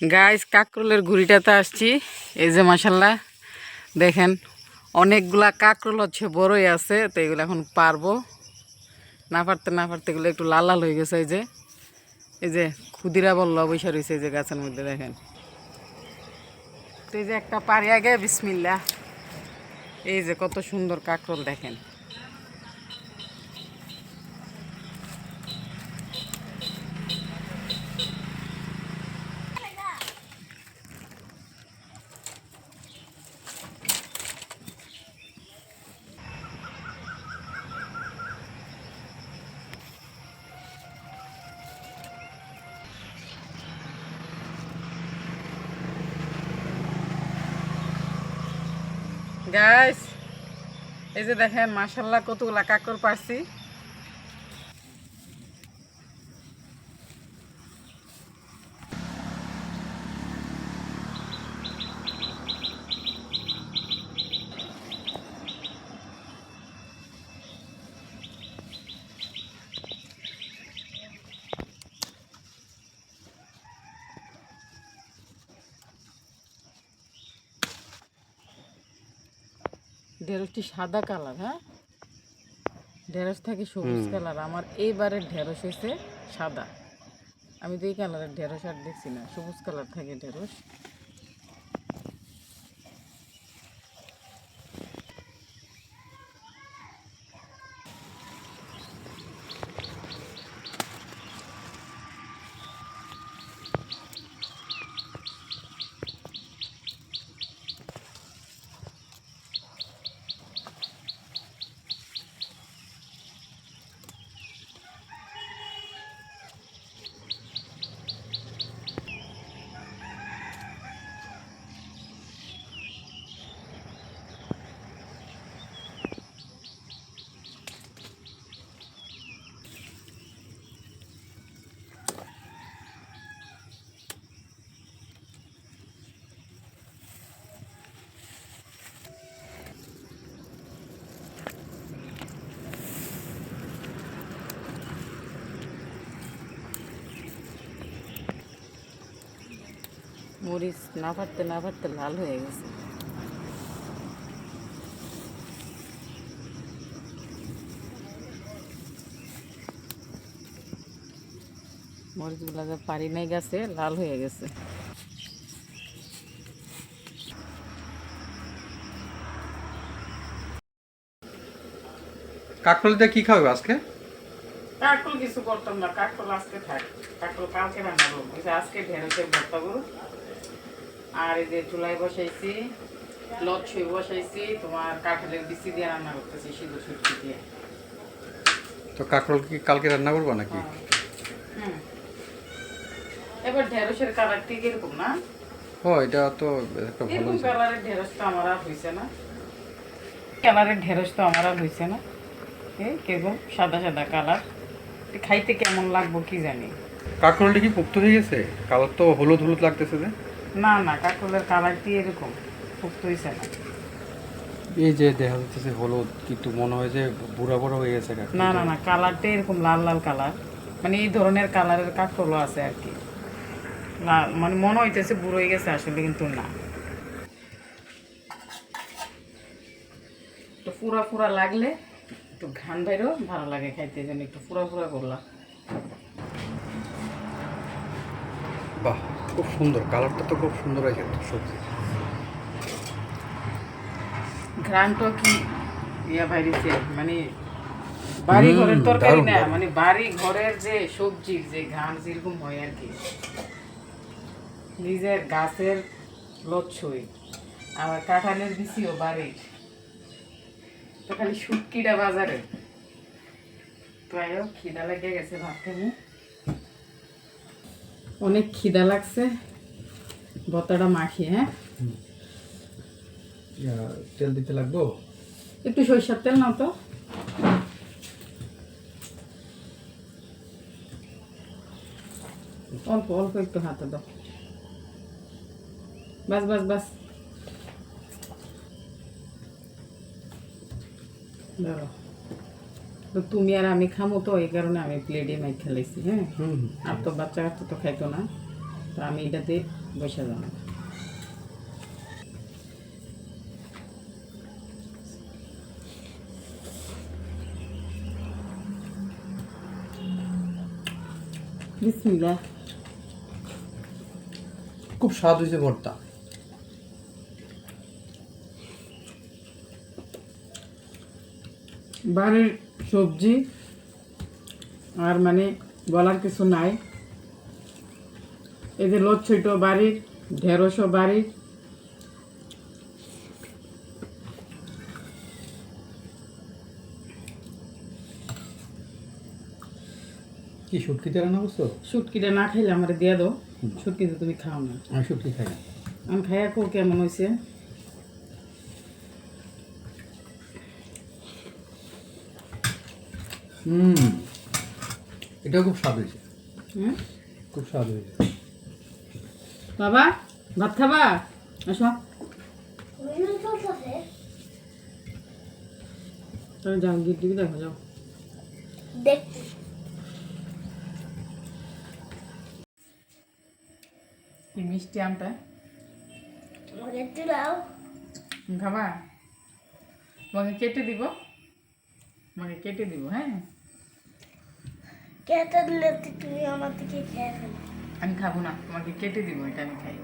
Guys কাকরোলের ঘুড়িটাতে আসছি। এই যে মাসাল্লাহ দেখেন, অনেকগুলা কাকরোল হচ্ছে বড়ই আছে, তো এগুলো এখন পারব। না পারতে না পারতে এগুলো একটু লাল লাল হয়ে গেছে, এই যে। এই যে ক্ষুদিরা বলল অবশ্যই রয়েছে এই যে গাছের মধ্যে, দেখেন। তো এই যে একটা পারি আগে বিসমিল্লা এই যে কত সুন্দর কাকরোল, দেখেন। গাইস এই যে দেখেন মাসাল্লাহ কতগুলা কাকর পারছি। ঢেঁড়সটি সাদা কালার হ্যাঁ? ঢেঁড়স থাকে সবুজ কালার আমার এইবারের ঢেঁড়স এসে সাদা। আমি তো এই কালারের ঢেঁড়স আর দেখছি না সবুজ কালার থাকে ঢেঁড়স মরিচ না পারতে না পারতে লাল হয়ে গেছে। মরিচগুলো যে পারি নাই গেছে লাল হয়ে গেছে। কাকরোল দিয়ে কি খাবে আজকে? কাকল কিছু করতাম না কাকল আজকে থাক কাকল কালকে রান্না করব আজকে ঢেঁড়সের ভর্তা করব আর এই যে চুলাই বসাইছি লচ্ছই বসাইছি তোমার কাঁঠালের বিচি দিয়ে রান্না করতেছি সিঁদুর সুটকি দিয়ে। তো কাকরোল কি কালকে রান্না করব নাকি? হুম। এবার ঢেঁড়সের কালার ঠিক এরকম না? ও এটা তো একটা ভালো কালারের ঢেঁড়স তো আমার আর হয়েছে না। কালারের ঢেঁড়স তো আমার আর না। কীরকম সাদা সাদা কালার। খাইতে কেমন লাগবো কি জানি। কি পুক্ত হয়ে গেছে? কালার তো হলুদ হলুদ লাগতেছে যে। না না কাকলের কালারটি এরকম? পুক্ত হয়েছে না। এই যে দেখা যাচ্ছে হলুদ কিন্তু মনে হয় যে বুড়া বুড়া হয়ে গেছে না না না কালারটা এরকম লাল লাল কালার মানে এই ধরনের কালারের কাকরও আছে আর কি। লা- মানে মনে হইতেছে বুড়ো হয়ে গেছে আসলে কিন্তু না। একটু ফুরা ফুরা লাগলে একটু ঘান বাইরও ভালো লাগে খাইতে জন্য একটু ফুরা ফুরা করলাম। বাহ। খুব সুন্দর কালারটা তো খুব সুন্দর হয়েছে সবজি ঘ্রাণটা কি ইয়া বাইরেছে মানে বাড়ি ঘরের তরকারি না মানে বাড়ি ঘরের যে সবজির যে ঘ্রাণ যেরকম হয় আর কি নিজের গাছের লচ্ছই আবার কাঁঠালের বিচিও বাড়ির তো খালি শুটকিটা বাজারে। তো আয় খিদা লেগে গেছে ভাত খেতে অনেক খিদা লাগছে। বতাটা মাখি হ্যাঁ? তেল দিতে লাগবো? একটু সরিষার তেল নাও তো। অল্প অল্প একটু হাতে দাও। বাস বাস বাস। ধরো তো তুমি আর আমি খামো তো এই কারণে আমি প্লেটে মাই খেলাইছি হ্যাঁ? আর তো বাচ্চা কাচ্চা তো খাইতো না তো আমি এটাতে বসে যাব। খুব স্বাদ হয়েছে ভর্তা। বাড়ির সবজি আর মানে বলার কিছু নাই। এই যে লচ্ছইট বাড়ির ঢেঁড়সও বাড়ির কি শুটকিতে রান্না করছ? শুটকিটা না খাইলে আমার দিয়ে দাও। শুটকিতে তুমি খাও না। আমি শুটকি খাই আমি খাইয়া কো কেমন হয়েছে হুম। এটাও খুব স্বাদ হয়েছে খুব স্বাদ হয়েছে বাবা ভাত খাবা? আসো। তাহলে টিভি দেখো যাও কি মিষ্টি আমটা। মনে খাবা? তোমাকে কেটে দিব। তোমাকে কেটে দিব হ্যাঁ? কেটে দিলে তুমি আমার দিকে খেয়ে আমি খাব না, তোমাকে কেটে দিব, এটা আমি খাই।